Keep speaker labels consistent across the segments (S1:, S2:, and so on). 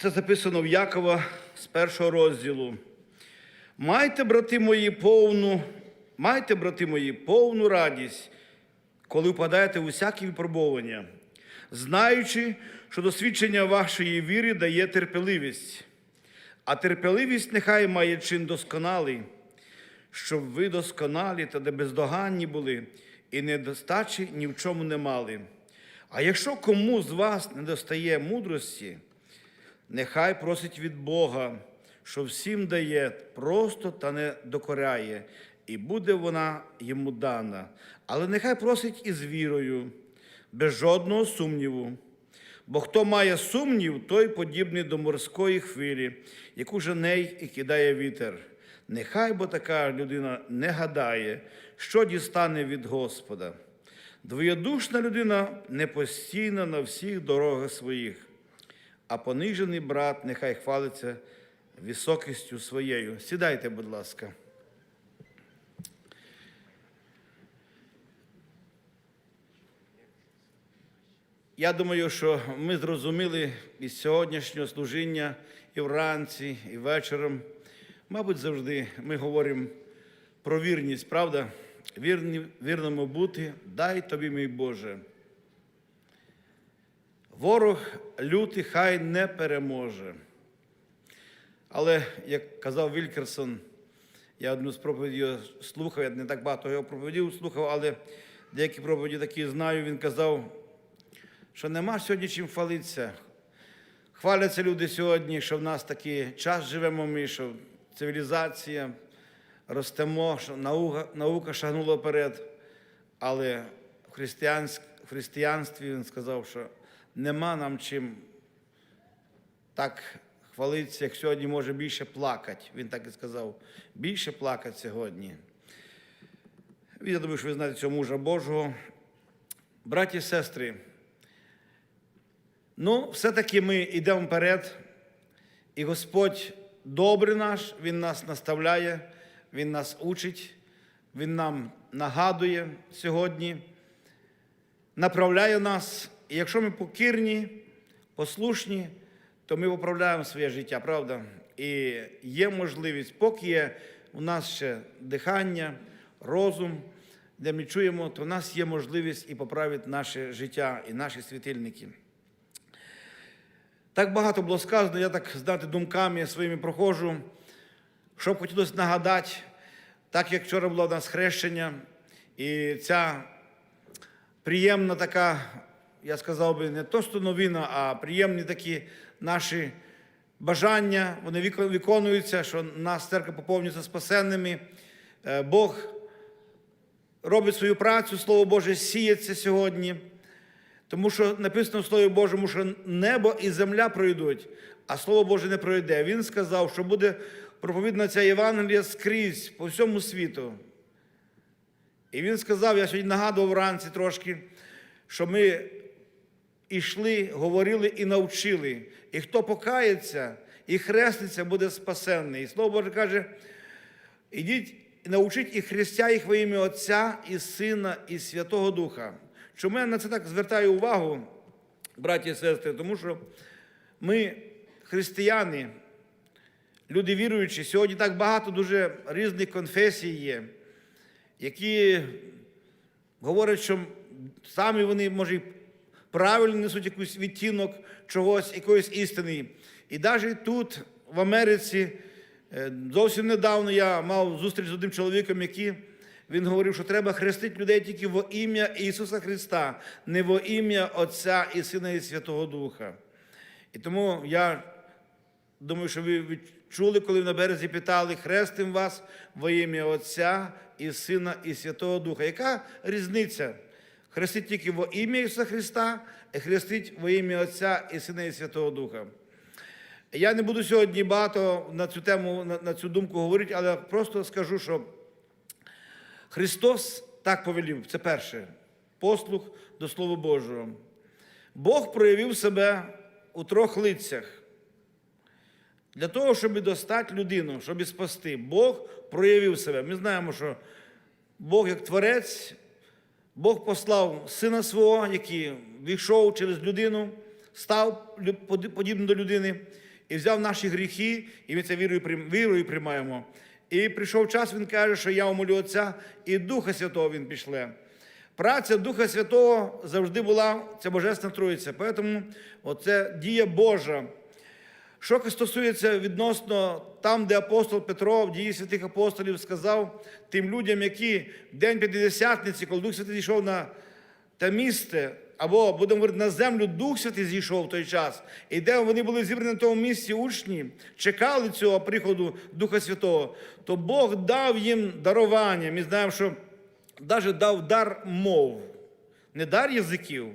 S1: Це записано в Якова з першого розділу. Майте, брати мої, повну, майте, брати мої, повну радість, коли впадаєте в усякі випробування, знаючи, що досвідчення вашої віри дає терпеливість, а терпеливість нехай має чин досконалий, щоб ви досконалі та бездоганні були, і недостачі ні в чому не мали. А якщо кому з вас не достає мудрості, нехай просить від Бога, що всім дає просто та не докоряє, і буде вона йому дана. Але нехай просить із вірою, без жодного сумніву. Бо хто має сумнів, той подібний до морської хвилі, яку женей і кидає вітер. Нехай бо така людина не гадає, що дістане від Господа. Двоєдушна людина непостійна на всіх дорогах своїх, а понижений брат нехай хвалиться високістю своєю. Сідайте, будь ласка. Я думаю, що ми зрозуміли із сьогоднішнього служіння і вранці, і вечором. Мабуть, завжди ми говоримо про вірність, правда? Вірні, вірному бути, дай тобі, мій Боже. Ворог лютий хай не переможе. Але, як казав Вількерсон, я одну з проповідей слухав, я не так багато його проповідів слухав, але деякі проповіді такі знаю, він казав, що нема сьогодні чим хвалитися. Хваляться люди сьогодні, що в нас такий час живемо ми, що цивілізація, ростемо, що наука, наука шагнула вперед. Але в християнстві він сказав, що нема нам чим так хвалитися, як сьогодні може більше плакати. Він так і сказав, більше плакати сьогодні. Я думаю, що ви знаєте цього мужа Божого. Браті і сестри, ну, все-таки ми йдемо вперед, і Господь добрий наш, Він нас наставляє, Він нас учить, Він нам нагадує сьогодні, направляє нас. І якщо ми покірні, послушні, то ми поправляємо своє життя, правда? І є можливість, поки є у нас ще дихання, розум, де ми чуємо, то в нас є можливість і поправити наше життя і наші світильники. Так багато було сказано, я так знати думками своїми проходжу, що б хотілося нагадати, так як вчора було у нас хрещення, і ця приємна така, я сказав би, не то що новина, а приємні такі наші бажання, вони виконуються, що нас церква поповнюється спасенними. Е, Бог робить свою працю, Слово Боже сіється сьогодні. Тому що написано в Слові Божому, що небо і земля пройдуть, а Слово Боже не пройде. Він сказав, що буде проповідна ця Євангелія скрізь по всьому світу. І він сказав, я сьогодні нагадував вранці трошки, що ми ішли, говорили і навчили. І хто покається і хреститься, буде спасенний. І Слово Боже каже, ідіть научіть і хрестя їх во ім'я Отця і Сина, і Святого Духа. Чому я на це так звертаю увагу, браті і сестри? Тому що ми, християни, люди віруючі, сьогодні так багато дуже різних конфесій є, які говорять, що самі вони, може, правильно несуть якийсь відтінок чогось, якоїсь істини. І навіть тут, в Америці, е, зовсім недавно я мав зустріч з одним чоловіком, який він говорив, що треба хрестити людей тільки во ім'я Ісуса Христа, не во ім'я Отця і Сина і Святого Духа. І тому я думаю, що ви відчули, коли на березі питали, хрестим вас во ім'я Отця і Сина і Святого Духа. Яка різниця? Хрестить тільки во ім'я Ісуса Христа, і хрестить во ім'я Отця і Сина і Святого Духа. Я не буду сьогодні багато на цю тему, на, цю думку говорити, але просто скажу, що Христос так повелів, це перше, послух до Слова Божого. Бог проявив себе у трьох лицях. Для того, щоб достати людину, щоб спасти, Бог проявив себе. Ми знаємо, що Бог як творець, Бог послав сина свого, який війшов через людину, став подібним до людини і взяв наші гріхи, і ми це вірою, вірою приймаємо. І прийшов час, він каже, що я умолю Отця, і Духа Святого Він пішле. Праця Духа Святого завжди була ця Божественна Троїця. Тому оце дія Божа. Що стосується відносно там, де апостол Петро в дії святих апостолів сказав тим людям, які в день П'ятидесятниці, коли Дух Святий зійшов на те місце, або будемо говорити, на землю Дух Святий зійшов в той час, і де вони були зібрані на тому місці учні, чекали цього приходу Духа Святого, то Бог дав їм дарування. Ми знаємо, що навіть дав дар мов, не дар язиків,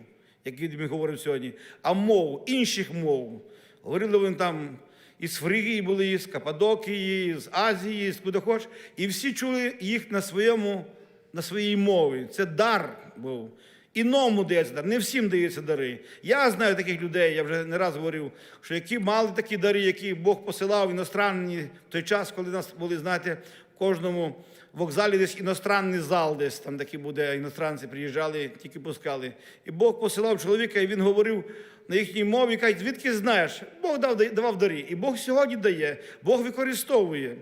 S1: який ми говоримо сьогодні, а мов, інших мов. Говорили вони там із Фригії були, з Кападокії, з Азії, з куди хоч. І всі чули їх на, своєму, на своїй мові. Це дар був. Іному дається дар, не всім дається дари. Я знаю таких людей, я вже не раз говорив, що які мали такі дари, які Бог посилав іностранні в той час, коли нас були, знаєте, кожному вокзалі десь іностранний зал, десь там такі буде, іностранці приїжджали, тільки пускали. І Бог посилав чоловіка, і він говорив на їхній мові, каже, звідки знаєш? Бог дав, давав дари. І Бог сьогодні дає, Бог використовує.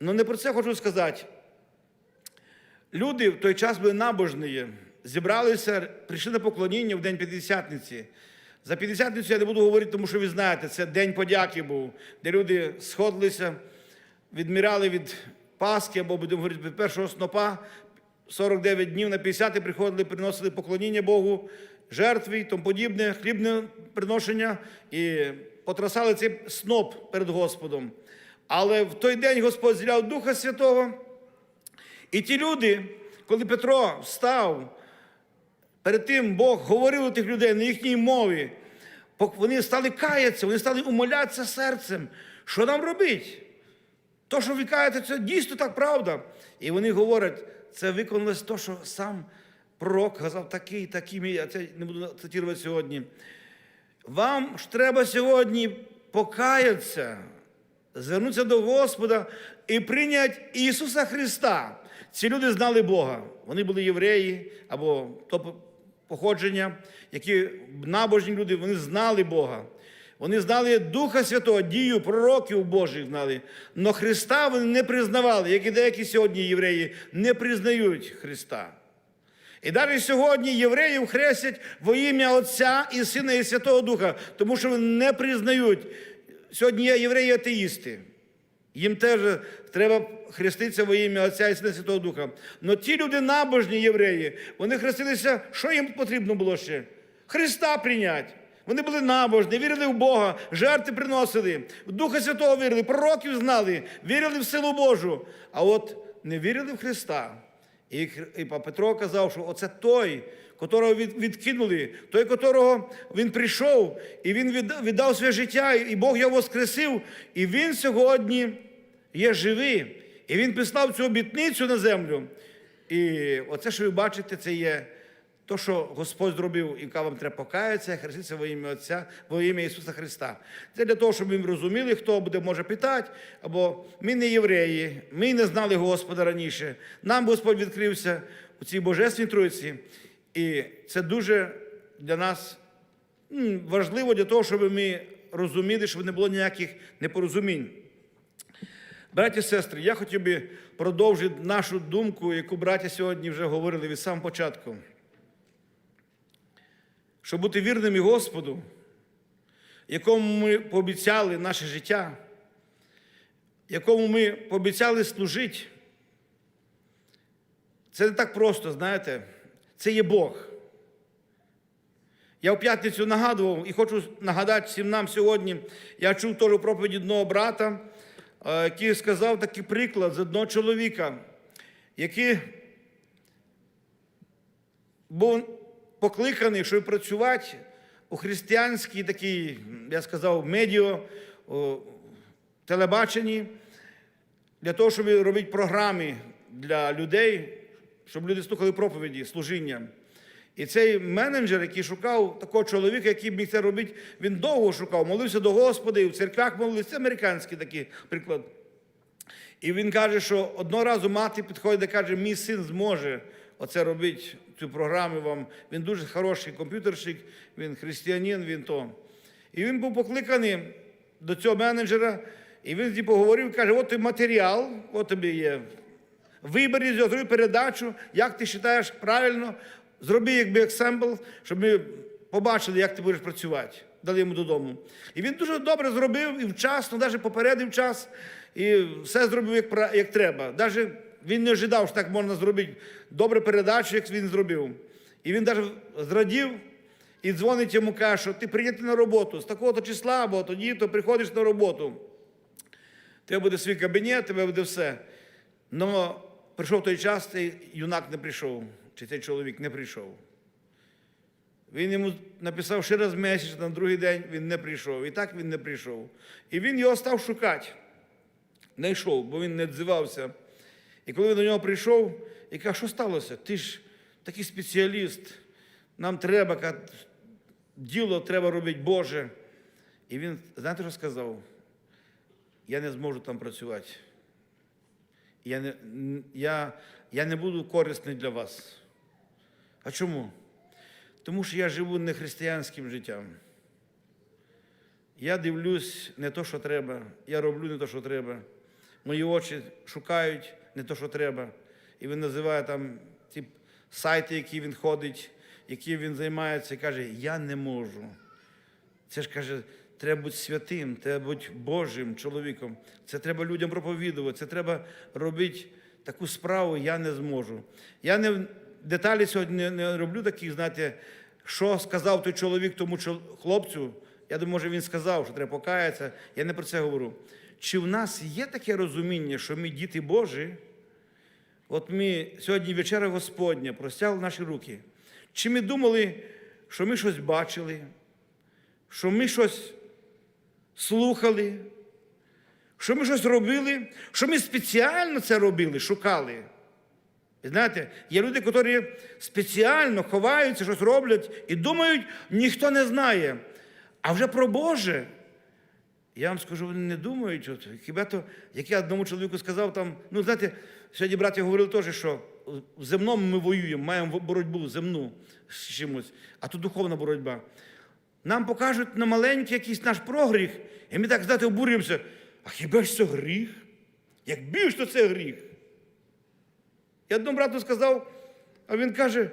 S1: Ну не про це хочу сказати. Люди в той час були набожні, зібралися, прийшли на поклоніння в День П'ятдесятниці. За П'ятдесятницю я не буду говорити, тому що ви знаєте, це День подяки був, де люди сходилися, відміряли від Пасхи, або будемо говорити, першого снопа, 49 днів на 50 приходили, приносили поклоніння Богу, жертви і тому подібне, хлібне приношення, і потрасали цей сноп перед Господом. Але в той день Господь зіляв Духа Святого. І ті люди, коли Петро став, перед тим Бог говорив до тих людей на їхній мові, вони стали каятися, вони стали умолятися серцем. Що нам робити? То, що ви каєте, це дійсно так правда. І вони говорять, це виконалось то, що сам пророк казав такий, такий, я це не буду цитувати сьогодні. Вам ж треба сьогодні покаятися, звернутися до Господа і прийняти Ісуса Христа. Ці люди знали Бога. Вони були євреї або то походження, які набожні люди, вони знали Бога. Вони знали Духа Святого, дію пророків Божих знали. Но Христа вони не признавали, як і деякі сьогодні євреї не признають Христа. І навіть сьогодні євреїв хрестять во ім'я Отця і Сина і Святого Духа, тому що вони не признають. Сьогодні є євреї-атеїсти. Їм теж треба хреститися во ім'я Отця і Сина Святого Духа. Но ті люди набожні євреї, вони хрестилися, що їм потрібно було ще? Христа прийняти. Вони були набожні, вірили в Бога, жертви приносили, в Духа Святого вірили, пророків знали, вірили в силу Божу. А от не вірили в Христа. І, Петро казав, що оце той, котрого відкинули, той, котрого він прийшов, і він віддав своє життя, і Бог його воскресив, і він сьогодні є живий. І він післав цю обітницю на землю. І оце, що ви бачите, це є то, що Господь зробив, яка вам треба покаятися, хреститися во ім'я Отця, во ім'я Ісуса Христа. Це для того, щоб ми розуміли, хто буде може питати, або ми не євреї, ми не знали Господа раніше. Нам Господь відкрився у цій Божественній Троїці. І це дуже для нас важливо для того, щоб ми розуміли, щоб не було ніяких непорозумінь. Браті і сестри, я хотів би продовжити нашу думку, яку браття сьогодні вже говорили від самого початку. Щоб бути вірними Господу, якому ми пообіцяли наше життя, якому ми пообіцяли служити, це не так просто, знаєте, це є Бог. Я в п'ятницю нагадував і хочу нагадати всім нам сьогодні. Я чув теж проповідь одного брата, е, який сказав такий приклад з одного чоловіка, який був покликаний, щоб працювати у християнській такій, я сказав, медіо, телебаченні, для того, щоб робити програми для людей, щоб люди слухали проповіді, служіння. І цей менеджер, який шукав такого чоловіка, який міг це робити, він довго шукав, молився до Господа, і в церквах молився. Це американський такий приклад. І він каже, що одного разу мати підходить і каже, мій син зможе оце робить, цю програму вам. Він дуже хороший комп'ютерщик, він християнин, він то. І він був покликаний до цього менеджера, і він з ним поговорив, каже: от ти матеріал, от тобі є. Вибери зроби передачу, як ти вважаєш правильно, зроби якби екземпл, щоб ми побачили, як ти будеш працювати. Дали йому додому. І він дуже добре зробив і вчасно, навіть попередив час, і все зробив як, як треба. Навіть він не ожидав, що так можна зробити добре передачу, як він зробив. І він навіть зрадів і дзвонить йому, каже, що ти прийнятий на роботу з такого-то числа, або тоді то приходиш на роботу. Тебе буде свій кабінет, тебе буде все. Но прийшов той час, цей юнак не прийшов, чи цей чоловік не прийшов. Він йому написав ще раз меседж, на другий день він не прийшов. І так він не прийшов. І він його став шукати. Не йшов, бо він не відзивався. І коли він до нього прийшов, і каже, що сталося? Ти ж такий спеціаліст, нам треба, діло треба робити Боже. І він, знаєте, що сказав? Я не зможу там працювати. Я не, я, я не буду корисний для вас. А чому? Тому що я живу не християнським життям. Я дивлюсь не то, що треба, я роблю не то, що треба. Мої очі шукають не то, що треба. І він називає там ті сайти, які він ходить, які він займається, і каже, я не можу. Це ж каже, треба бути святим, треба бути Божим чоловіком. Це треба людям проповідувати, це треба робити таку справу, я не зможу. Я не деталі сьогодні не роблю таких, знаєте, що сказав той чоловік тому хлопцю. Я думаю, може він сказав, що треба покаятися. Я не про це говорю. Чи в нас є таке розуміння, що ми діти Божі? От ми сьогодні вечеря Господня простягли наші руки. Чи ми думали, що ми щось бачили, що ми щось слухали, що ми щось робили, що ми спеціально це робили, шукали. Знаєте, є люди, які спеціально ховаються, щось роблять і думають, ніхто не знає. А вже про Боже. Я вам скажу, вони не думають. От, хіба то, як я одному чоловіку сказав, там, ну знаєте, сьогодні браття говорили теж, що в земному ми воюємо, маємо боротьбу земну з чимось, а тут духовна боротьба. Нам покажуть на маленький якийсь наш прогріх, і ми так, знаєте, обурюємося. А хіба ж це гріх? Як більш, то це гріх. Я одному брату сказав, а він каже: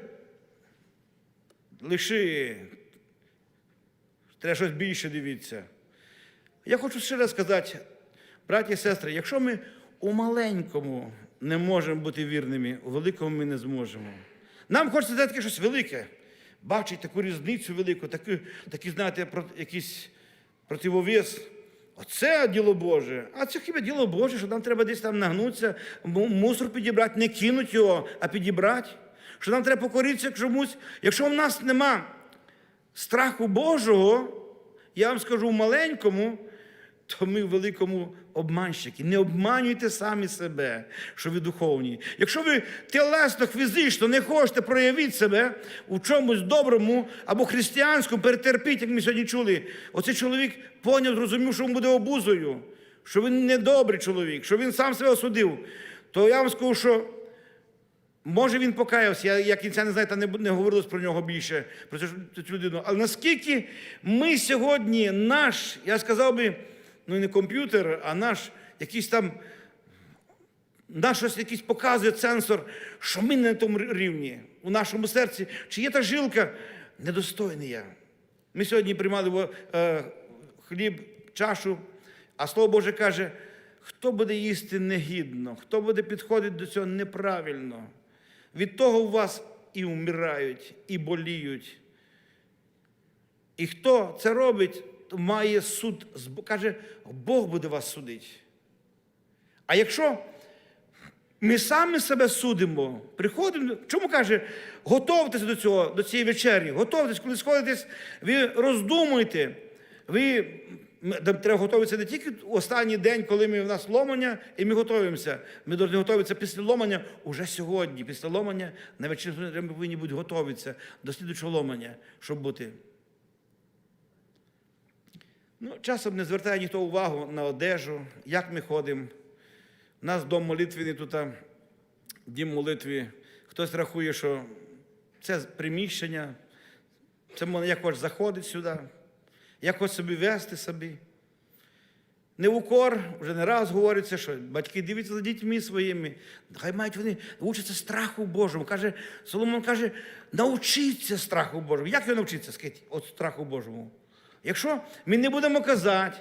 S1: лиши, треба щось більше дивіться. Я хочу ще раз сказати, браті і сестри, якщо ми у маленькому не можемо бути вірними, у великому ми не зможемо. Нам хочеться дати щось велике, бачить таку різницю велику, таку, такий, знаєте, якийсь противовес. Оце діло Боже. А це хіба діло Боже, що нам треба десь там нагнутися, мусор підібрати, не кинуть його, а підібрати. Що нам треба покоритися чомусь. Якщо в нас нема страху Божого, я вам скажу в маленькому, то ми в великому обманщики. Не обманюйте самі себе, що ви духовні. Якщо ви телесно, фізично не хочете проявити себе у чомусь доброму або християнському, перетерпіть, як ми сьогодні чули. Оцей чоловік поняв, зрозумів, що він буде обузою, що він недобрий чоловік, що він сам себе осудив. То я вам скажу, що Може він покаявся, я, я кінця не знаю, та не, не говорилось про нього більше, про цю, цю людину. Але наскільки ми сьогодні наш, я сказав би, ну не комп'ютер, а наш якийсь там, наш щось якийсь показує сенсор, що ми не на тому рівні у нашому серці, чи є та жилка, недостойний я. Ми сьогодні приймали е, хліб, чашу, а Слово Боже каже, хто буде їсти негідно, хто буде підходити до цього неправильно. Від того у вас і вмирають, і боліють. І хто це робить, має суд, каже, Бог буде вас судити. А якщо ми самі себе судимо, приходимо, чому каже, готовтеся до цього, до цієї вечері, готовтесь, коли сходитесь, ви роздумуйте, ви треба готуватися не тільки в останній день, коли ми в нас ломання, і ми готуємося. Ми повинні готуватися після ломання уже сьогодні. Після ломання на вечір ми повинні бути готуватися до слідучого ломання, щоб бути. Ну, часом не звертає ніхто увагу на одежу, як ми ходимо. У нас дом молитвений тут, дім молитви. Хтось рахує, що це приміщення, це як хочеш заходити сюди, як хочеш собі вести собі. Не в укор, вже не раз говориться, що батьки дивляться за дітьми своїми, хай мають вони учаться страху Божому. Каже, Соломон каже, навчіться страху Божому. Як його навчитися, скажіть, от страху Божому? Якщо ми не будемо казати,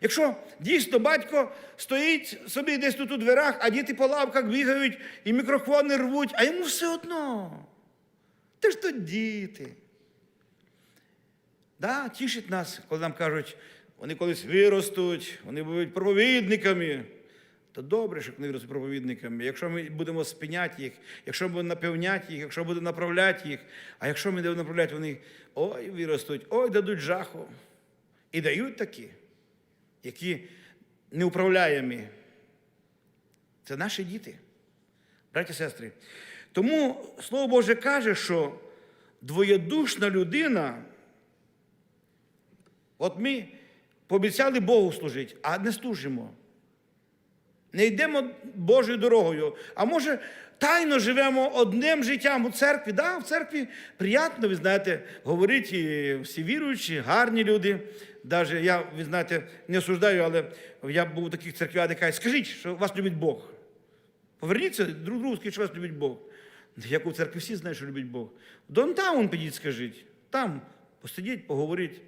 S1: якщо дійсно батько стоїть собі десь тут у дверях, а діти по лавках бігають і мікрофони рвуть, а йому все одно. Ти ж то діти. Да, тішить нас, коли нам кажуть, вони колись виростуть, вони будуть проповідниками. То добре, що вони виростуть проповідниками. Якщо ми будемо спиняти їх, якщо ми будемо напевняти їх, якщо будемо направляти їх, а якщо ми будемо направляти, вони ой, виростуть, ой, дадуть жаху. І дають такі, які неуправляємі. Це наші діти, браті і сестри. Тому Слово Боже каже, що двоєдушна людина. От ми пообіцяли Богу служити, а не служимо. Не йдемо Божою дорогою. А може, тайно живемо одним життям у церкві. Да, в церкві приємно, ви знаєте, говорить всі віруючі, гарні люди. Даже я, ви знаєте, не осуждаю, але я був у таких церквях, де кажуть, скажіть, що вас любить Бог. Поверніться друг другу, скажіть, що вас любить Бог. Як у церкві всі знають, що любить Бог. Донтаун підіть, скажіть. Там посидіть, поговоріть.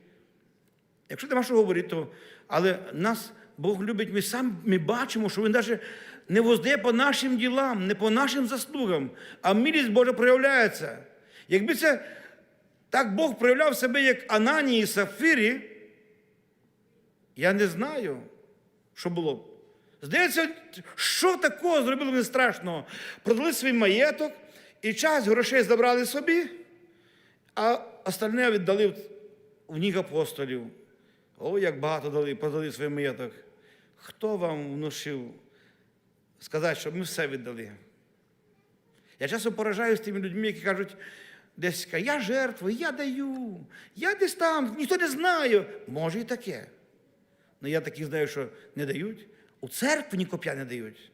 S1: Якщо нема що говорити, то але нас Бог любить, ми самі ми бачимо, що Він навіть не воздає по нашим ділам, не по нашим заслугам, а милість Божа проявляється. Якби це так Бог проявляв себе, як Ананії і Сафирі, я не знаю, що було б. Здається, що такого зробили вони страшного? Продали свій маєток і час грошей забрали собі, а остальне віддали в ніг апостолів. О, як багато дали, продали свій маєток. Хто вам внушив сказати, що ми все віддали? Я часто поражаюся тими людьми, які кажуть, десь я жертвую, я даю, я десь там, ніхто не знає. Може і таке. Ну я таких знаю, що не дають. У церкві ні коп'я не дають.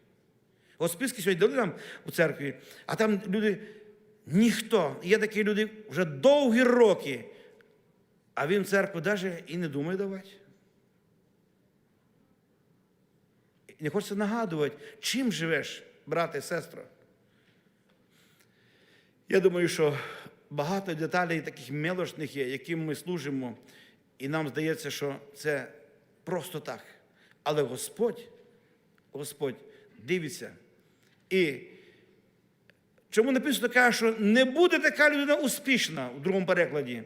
S1: От списки сьогодні дали нам у церкві, а там люди, ніхто. Є такі люди вже довгі роки, а він церкву навіть і не думає давати. І Не хочеться нагадувати, чим живеш, брате і сестро. Я думаю, що багато деталей таких мелочних є, яким ми служимо, і нам здається, що це просто так. Але Господь, Господь дивиться. І чому написано каже, що не буде така людина успішна в другому перекладі.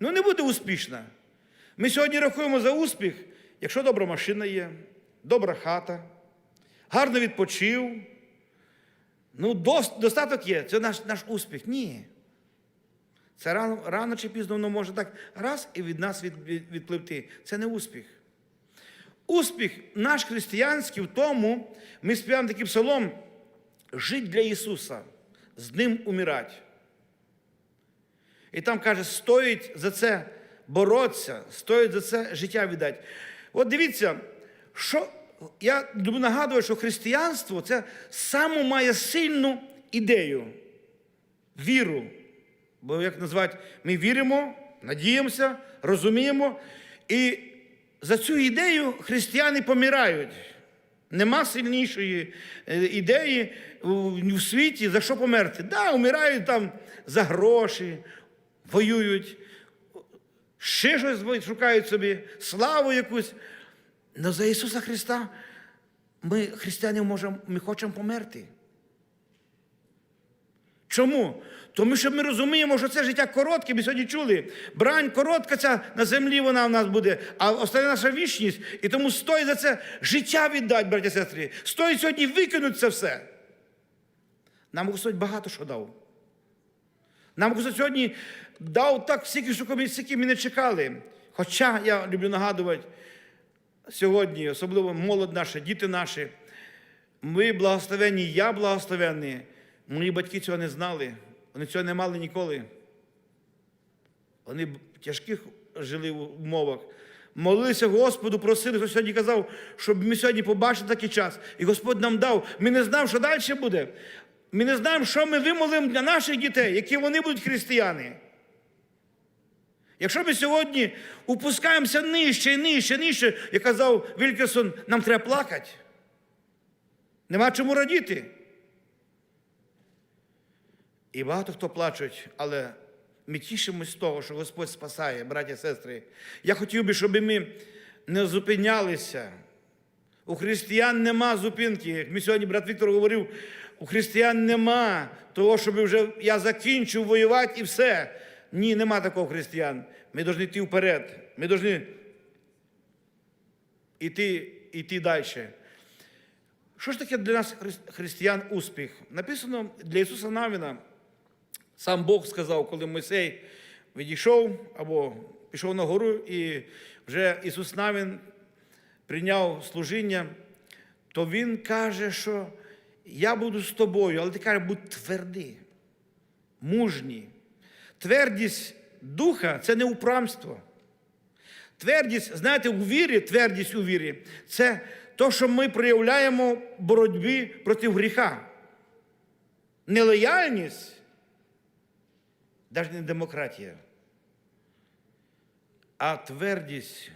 S1: Ну, не буде успішна. Ми сьогодні рахуємо за успіх, якщо добра машина є, добра хата, гарно відпочив. Ну, достаток є, це наш, наш успіх. Ні. Це рано, рано чи пізно воно може так раз і від нас від, від, відпливти. Це не успіх. Успіх наш християнський в тому, ми співаємо такий псалом, жить для Ісуса, з Ним умирать. І там каже, стоїть за це боротися, стоїть за це життя віддати. От дивіться, що я нагадувати, що християнство це саму має сильну ідею, віру. Бо як назвати, ми віримо, надіємося, розуміємо. І за цю ідею християни помирають. Нема сильнішої е, ідеї в світі, за що померти. Так, да, вмирають там за гроші, воюють, ще щось шукають собі, славу якусь. Але за Ісуса Христа ми, християни, можемо, ми хочемо померти. Чому? Тому що ми розуміємо, що це життя коротке, ми сьогодні чули. Брань коротка ця на землі вона в нас буде, а остане наша вічність. І тому стоїть за це життя віддати, браті і сестри. Стоїть сьогодні викинути це все. Нам Господь багато що дав. Нам Господь сьогодні дав так всіки, що ми не чекали. Хоча я люблю нагадувати сьогодні, особливо молодь наша, діти наші, ми благословенні, я благословенний. Мої батьки цього не знали, вони цього не мали ніколи. Вони в тяжких жили в умовах. Молилися Господу, просили, хто сьогодні казав, щоб ми сьогодні побачили такий час. І Господь нам дав. Ми не знав, що далі буде. Ми не знаємо, що ми вимолимо для наших дітей, які вони будуть християни. Якщо ми сьогодні упускаємося нижче, і нижче, нижче, як казав Вількерсон, нам треба плакати. Нема чому радіти. І багато хто плачуть, але ми тішимось з того, що Господь спасає, браті сестри. Я хотів би, щоб ми не зупинялися. У християн нема зупинки. Як ми сьогодні, брат Віктор говорив, у християн нема того, щоб вже я закінчив воювати і все. Ні, нема такого християн. Ми повинні йти вперед. Ми повинні йти, йти далі. Що ж таке для нас, християн, успіх? Написано для Ісуса Навіна, сам Бог сказав, коли Мойсей відійшов або пішов на гору, і вже Ісус Навін прийняв служіння, то Він каже, що я буду з тобою, але ти каже, будь твердий, мужній. Твердість духа це не упрамство. Твердість, знаєте, у вірі, твердість у вірі це те, що ми проявляємо боротьбі проти гріха. Нелояльність, навіть не демократія, а твердість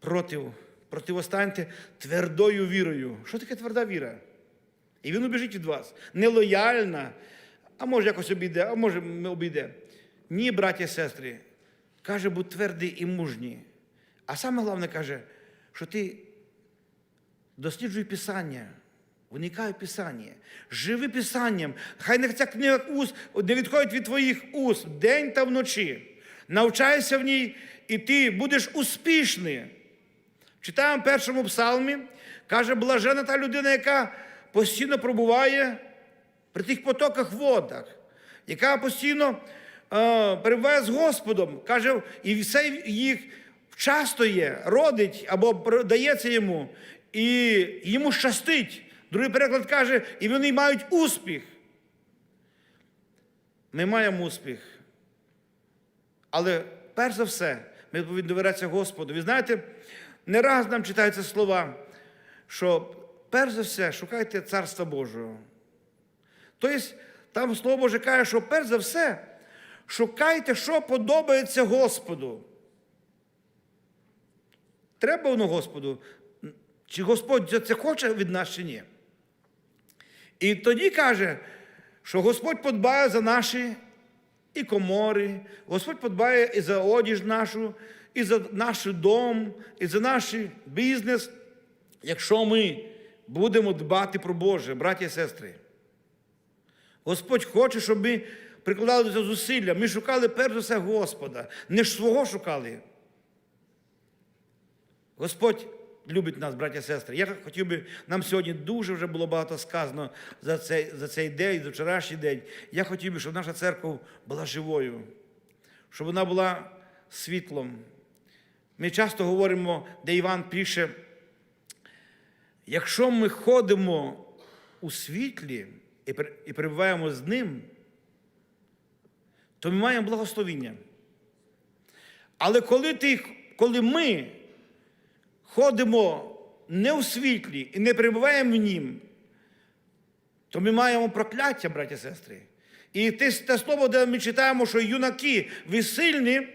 S1: проти, противостаньте твердою вірою. Що таке тверда віра? І він убіжить від вас. Нелояльна, а може якось обійде, а може обійде. Ні, браті і сестри, каже, будь твердий і мужній. А саме головне каже, що ти досліджуй Писання, уникай Писання, живи Писанням. Хай не ця книга уст не відходить від твоїх уст день та вночі. Навчайся в ній, і ти будеш успішний. Читаємо в першому псалмі, каже, блажена та людина, яка постійно пробуває при тих потоках водах, яка постійно перебуває з Господом, каже, і все їх часто є, родить або дається йому, і йому щастить. Другий переклад каже, і вони мають успіх. Ми маємо успіх. Але перш за все, ми повинні довірятися Господу. Ви знаєте, не раз нам читаються слова, що перш за все шукайте Царства Божого. Тобто, там Слово Боже каже, що перш за все шукайте, що подобається Господу. Треба воно Господу. Чи Господь це хоче від нас, чи ні? І тоді каже, що Господь подбає за наші і комори, Господь подбає і за одіж нашу, і за наш дом, і за наш бізнес, якщо ми будемо дбати про Боже, браті і сестри. Господь хоче, щоб ми прикладали до цього зусилля. Ми шукали перш за все Господа, не ж свого шукали. Господь любить нас, браття і сестри. Я хотів би, нам сьогодні дуже вже було багато сказано за цей, за цей день, за вчорашній день. Я хотів би, щоб наша церква була живою, щоб вона була світлом. Ми часто говоримо, де Іван пише, якщо ми ходимо у світлі і перебуваємо з ним, то ми маємо благословіння. Але коли, ти, коли ми ходимо не у світлі і не перебуваємо в нім, то ми маємо прокляття, браті і сестри. І те, те слово, де ми читаємо, що юнаки, ви сильні,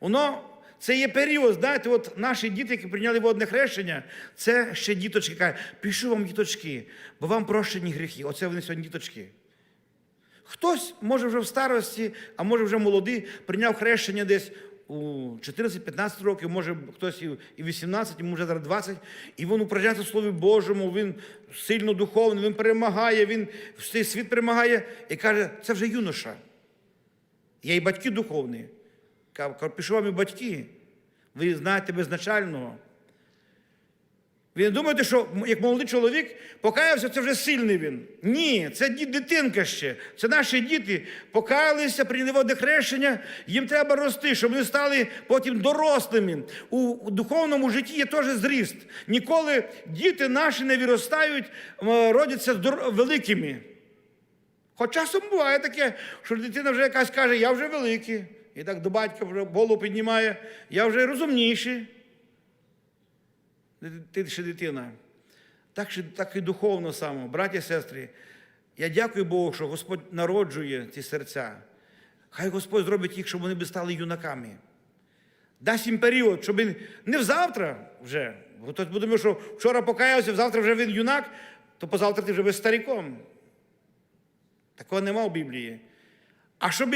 S1: воно це є період. Знаєте, от наші діти, які прийняли водне хрещення, це ще діточки кажуть, пишу вам діточки, бо вам прощені гріхи. Оце вони сьогодні діточки. Хтось, може, вже в старості, а може вже молодий, прийняв хрещення десь у 14-15 років, може хтось і і 18, йому вже зараз 20, і він упражняється в Слові Божому, він сильно духовний, він перемагає, він цей світ перемагає і каже, це вже юноша. Є і батьки духовні. Пішов вам і батьки. Ви знаєте безначального. Ви не думаєте, що як молодий чоловік покаявся, це вже сильний він. Ні, це дитинка ще. Це наші діти покаялися, прийняли водне хрещення, їм треба рости, щоб вони стали потім дорослими. У духовному житті є теж зріст. Ніколи діти наші не виростають, родяться великими. Хоч часом буває таке, що дитина вже якась каже, я вже великий. І так до батька вже голову піднімає, я вже розумніший. Ти ще дитина. Так, так і духовно само, браті і сестри. Я дякую Богу, що Господь народжує ці серця. Хай Господь зробить їх, щоб вони би стали юнаками. Дасть їм період, щоб він не взавтра вже. Бо хтось буде що вчора покаявся, завтра вже він юнак, то позавтра ти вже будеш стариком. Такого нема в Біблії. А щоб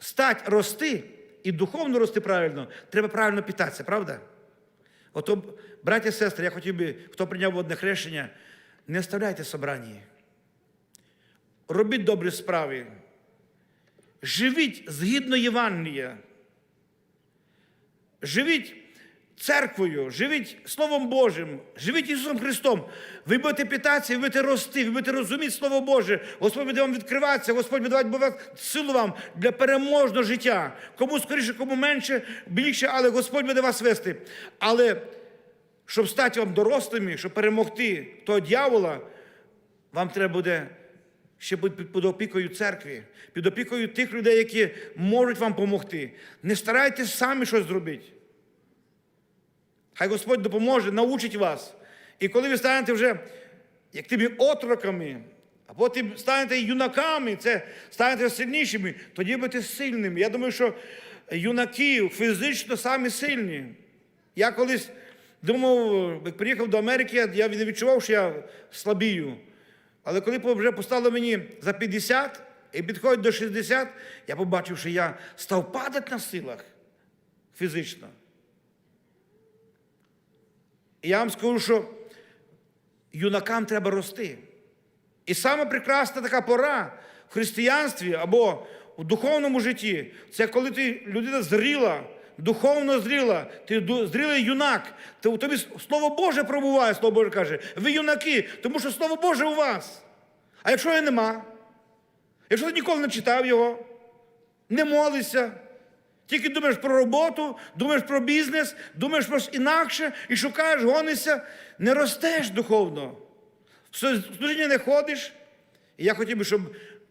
S1: стати рости і духовно рости правильно, треба правильно питатися, правда? Ото, браття і сестри, я хотів би, хто прийняв водне хрещення, не оставляйте собрані. Робіть добрі справи. Живіть згідно Євангелія. Живіть церквою, живіть Словом Божим, живіть Ісусом Христом. Ви будете питатися, ви будете рости, ви будете розуміти Слово Боже. Господь буде вам відкриватися, Господь буде давати силу вам для переможного життя. Кому скоріше, кому менше, більше, але Господь буде вас вести. Але щоб стати вам дорослими, щоб перемогти того дьявола, вам треба буде ще бути під- опікою церкви, під опікою тих людей, які можуть вам допомогти. Не старайтесь самі щось зробити. Хай Господь допоможе, научить вас. І коли ви станете вже як тими отроками, а потім станете юнаками, це станете сильнішими, тоді будете сильними. Я думаю, що юнаки фізично самі сильні. Я колись думав, як приїхав до Америки, я не відчував, що я слабію. Але коли вже постало мені за 50 і підходить до 60, я побачив, що я став падати на силах фізично. Я вам скажу, що юнакам треба рости. І саме прекрасна така пора в християнстві або в духовному житті це коли ти людина зріла, духовно зріла, ти зрілий юнак, у тобі Слово Боже пробуває, Слово Боже каже, ви юнаки, тому що Слово Боже у вас. А якщо його нема, якщо ти ніколи не читав його, не молишся, тільки думаєш про роботу, думаєш про бізнес, думаєш про інакше і шукаєш, гонишся, не ростеш духовно. В служіння не ходиш. І я хотів би, щоб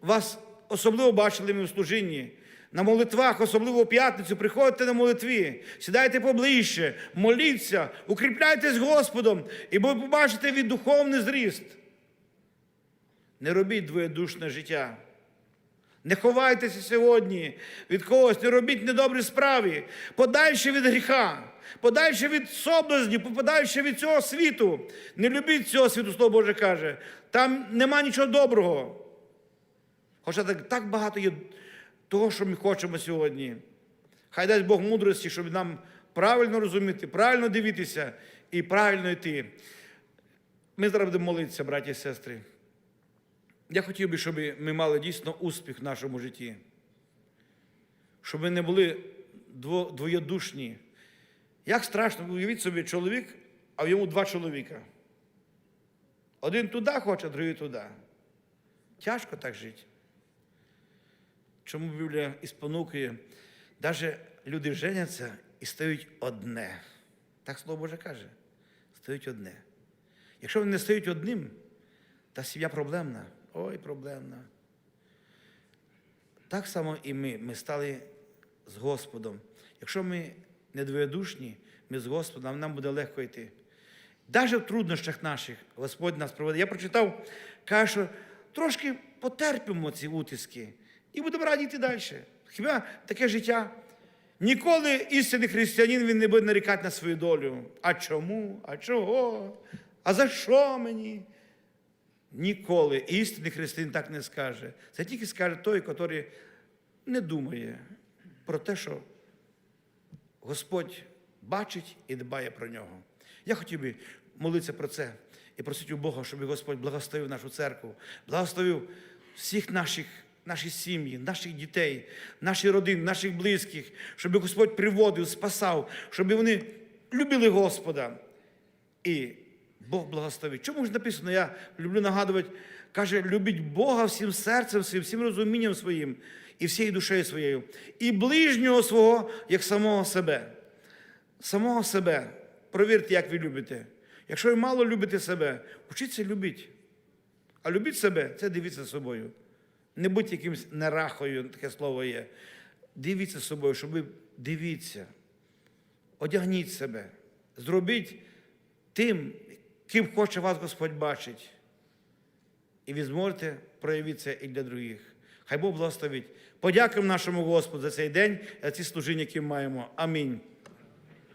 S1: вас особливо бачили ми в служінні. На молитвах, особливо у п'ятницю, приходьте на молитві, сідайте поближче, моліться, укріпляйтесь Господом, і ви побачите від духовний зріст. Не робіть двоєдушне життя. Не ховайтеся сьогодні від когось, не робіть недобрі справи, подальше від гріха, подальше від соблазнів, подальше від цього світу. Не любіть цього світу, Слово Боже каже. Там нема нічого доброго. Хоча так, так багато є того, що ми хочемо сьогодні. Хай дасть Бог мудрості, щоб нам правильно розуміти, правильно дивитися і правильно йти. Ми зараз будемо молитися, браті і сестри. Я хотів би, щоб ми мали дійсно успіх в нашому житті, щоб ми не були двоєдушні. Як страшно, уявіть собі, чоловік, а в йому два чоловіка. Один туди хоче, другий туди. Тяжко так жити. Чому Біблія і спонукує? Навіть люди женяться і стають одне. Так Слово Боже каже. Стають одне. Якщо вони не стають одним, та сім'я проблемна. Ой, проблемна. Так само і ми. Ми стали з Господом. Якщо ми не двоєдушні, ми з Господом, нам буде легко йти. Навіть в труднощах наших Господь нас проводить. Я прочитав, каже, що трошки потерпимо ці утиски і будемо раді йти далі. Хіба таке життя? Ніколи істинний християнин він не буде нарікати на свою долю. А чому? А чого? А за що мені? Ніколи істинний християнин так не скаже. Це тільки скаже той, який не думає про те, що Господь бачить і дбає про нього. Я хотів би молитися про це і просити у Бога, щоб Господь благословив нашу церкву, благословив всіх наших, наші сім'ї, наших дітей, наші родини, наших близьких, щоб Господь приводив, спасав, щоб вони любили Господа. І Бог благословить. Чому ж написано, я люблю нагадувати, каже, любіть Бога всім серцем своїм, всім розумінням своїм і всією душею своєю, і ближнього свого, як самого себе. Самого себе. Провірте, як ви любите. Якщо ви мало любите себе, вчіться любити. А любіть себе це дивіться собою. Не будьте якимось нерахою, таке слово є. Дивіться собою, щоб ви дивіться. Одягніть себе. Зробіть тим, ким хоче вас Господь бачить. і ви зможете проявитися і для других. Хай Бог благословить. Подякуємо нашому Господу за цей день, за ці служіння, які ми маємо. Амінь.